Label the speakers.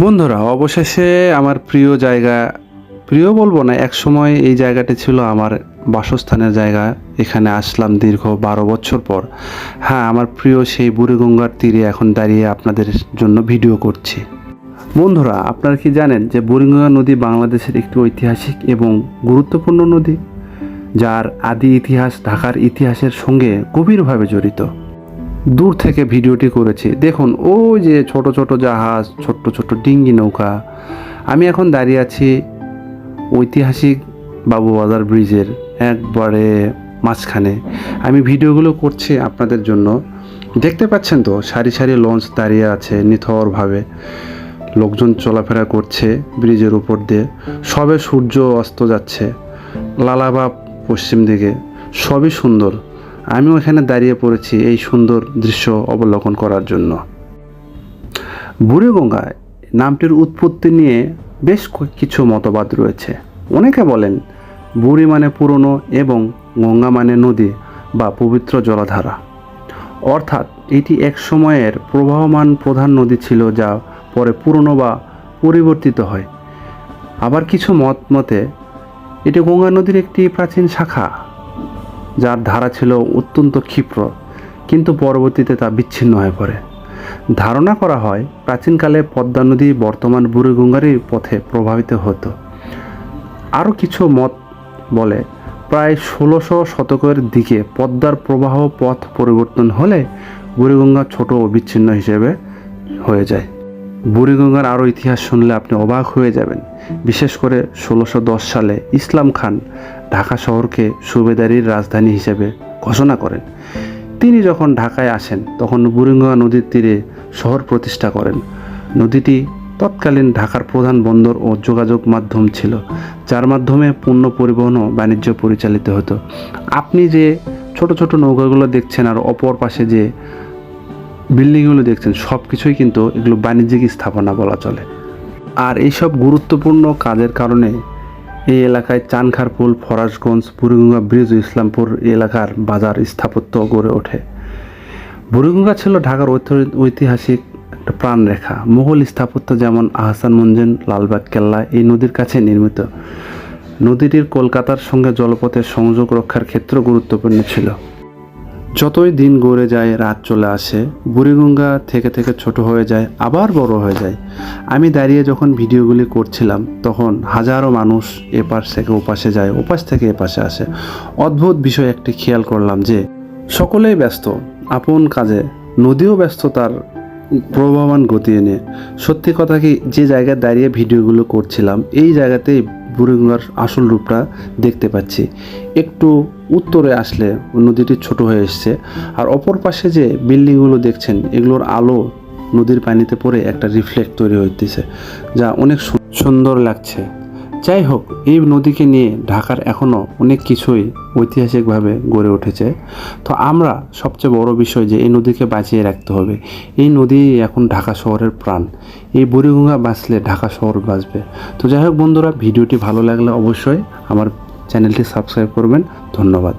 Speaker 1: বন্ধুরা, অবশেষে আমার প্রিয় জায়গা, প্রিয় বলব না, এক সময় এই জায়গাটি ছিল আমার বাসস্থানের জায়গা। এখানে আসলাম দীর্ঘ বারো বছর পর। হ্যাঁ আমার প্রিয় সেই বুড়িগঙ্গার তীরে এখন দাঁড়িয়ে আপনাদের জন্য ভিডিও করছি। বন্ধুরা, আপনারা কি জানেন যে বুড়িগঙ্গা নদী বাংলাদেশের একটি ঐতিহাসিক এবং গুরুত্বপূর্ণ নদী, যার আদি ইতিহাস ঢাকার ইতিহাসের সঙ্গে গভীরভাবে জড়িত। দূর থেকে ভিডিওটি করেছি। দেখুন, ওই যে ছোট ছোট জাহাজ, ছোট্ট ছোট্ট ডিঙ্গি নৌকা। আমি এখন দাঁড়িয়ে আছি ঐতিহাসিক বাবুবাজার ব্রিজের একবারে মাঝখানে। আমি ভিডিওগুলো করছি আপনাদের জন্য। দেখতে পাচ্ছেন তো, সারি সারি লঞ্চ দাঁড়িয়ে আছে নিথরভাবে। লোকজন চলাফেরা করছে ব্রিজের উপর দিয়ে। সবে সূর্য অস্ত যাচ্ছে লালাবাব পশ্চিম দিকে। সবই সুন্দর। আমিও এখানে দাঁড়িয়ে পড়েছি এই সুন্দর দৃশ্য অবলোকন করার জন্য। বুড়িগঙ্গা নামটির উৎপত্তি নিয়ে বেশ কিছু মতবাদ রয়েছে। অনেকে বলেন, বুড়ি মানে পুরনো এবং গঙ্গা মানে নদী বা পবিত্র জলাধারা। অর্থাৎ এটি এক সময়ের প্রবাহমান প্রধান নদী ছিল যা পরে পুরনো বা পরিবর্তিত হয়। আবার কিছু মত মতে, এটি গঙ্গা নদীর একটি প্রাচীন শাখা। যার ধারা ছিল অত্যন্ত ক্ষিপ্র, কিন্তু পরবর্তীতে তা বিচ্ছিন্ন হয়ে পড়ে। ধারণা করা হয়, প্রাচীনকালে পদ্মা নদী বর্তমান বুড়িগঙ্গারই পথে প্রভাবিত হতো। আরও কিছু মত বলে, প্রায় ষোলোশো শতকের দিকে পদ্মার প্রবাহ পথ পরিবর্তন হলে বুড়িগঙ্গা ছোট ও বিচ্ছিন্ন হিসেবে হয়ে যায়। বুড়িগঙ্গার আরও ইতিহাস শুনলে আপনি অবাক হয়ে যাবেন। বিশেষ করে ষোলোশো সালে ইসলাম খান ঢাকা শহরকে সুবেদারির রাজধানী হিসেবে ঘোষণা করেন। তিনি যখন ঢাকায় আসেন, তখন বুড়িগঙ্গা নদীর তীরে শহর প্রতিষ্ঠা করেন। নদীটি তৎকালীন ঢাকার প্রধান বন্দর ও যোগাযোগ মাধ্যম ছিল, যার মাধ্যমে পণ্য পরিবহন ও বাণিজ্য পরিচালিত হতো। আপনি যে ছোট ছোট নৌকাগুলো দেখছেন আর অপর পাশে যে বিল্ডিংগুলো দেখছেন সব কিছুই কিন্তু এগুলো বাণিজ্যিক স্থাপনা বলা চলে। আর এইসব গুরুত্বপূর্ণ কাজের কারণে এই এলাকায় চানখারপুল, ফরাসগঞ্জ, বুড়িগঙ্গা ব্রিজ ইসলামপুর এলাকার বাজার স্থাপত্য গড়ে ওঠে। বুড়িগঙ্গা ছিল ঢাকার ঐতিহাসিক একটা প্রাণরেখা। মুঘল স্থাপত্য যেমন আহসান মঞ্জেন লালবাগ কেল্লা এই নদীর কাছে নির্মিত। নদীটির কলকাতার সঙ্গে জলপথের সংযোগ রক্ষার ক্ষেত্র গুরুত্বপূর্ণ ছিল। যতই দিন গড়ে যায়, রাত চলে আসে, বুড়িগঙ্গা থেকে থেকে ছোট হয়ে যায়, আবার বড় হয়ে যায়। আমি দাঁড়িয়ে যখন ভিডিওগুলি করছিলাম, তখন হাজারো মানুষ এপাশ থেকে ওপাশে যায়, ওপাশ থেকে এপাশে আসে। অদ্ভুত বিষয় একটি খেয়াল করলাম যে, সকলেই ব্যস্ত, আপন কাজে, নদীও ব্যস্ত তার প্রবাহমান গতি এনে। সত্যি কথা কি, যে জায়গায় দাঁড়িয়ে ভিডিওগুলো করছিলাম, এই জায়গাতেই বুড়িগঙ্গার আসল রূপটা দেখতে পাচ্ছি। একটু উত্তরে আসলে নদীটি ছোট হয়ে এসছে। আর অপর পাশে যে বিল্ডিংগুলো দেখছেন, এগুলোর আলো নদীর পানিতে পড়ে একটা রিফ্লেক্ট তৈরি হইতেছে, যা অনেক সুন্দর লাগছে। যাই হোক এই নদীকে নিয়ে ঢাকার এখনও অনেক কিছুই ঐতিহাসিকভাবে গড়ে উঠেছে। তো আমরা সবচেয়ে বড় বিষয় যে এই নদীকে বাঁচিয়ে রাখতে হবে। এই নদী এখন ঢাকা শহরের প্রাণ। এই বুড়িগঙ্গা বাঁচলে ঢাকা শহর বাঁচবে। তো যাই হোক বন্ধুরা, ভিডিওটি ভালো লাগলে অবশ্যই আমার চ্যানেলটি সাবস্ক্রাইব করবেন। ধন্যবাদ।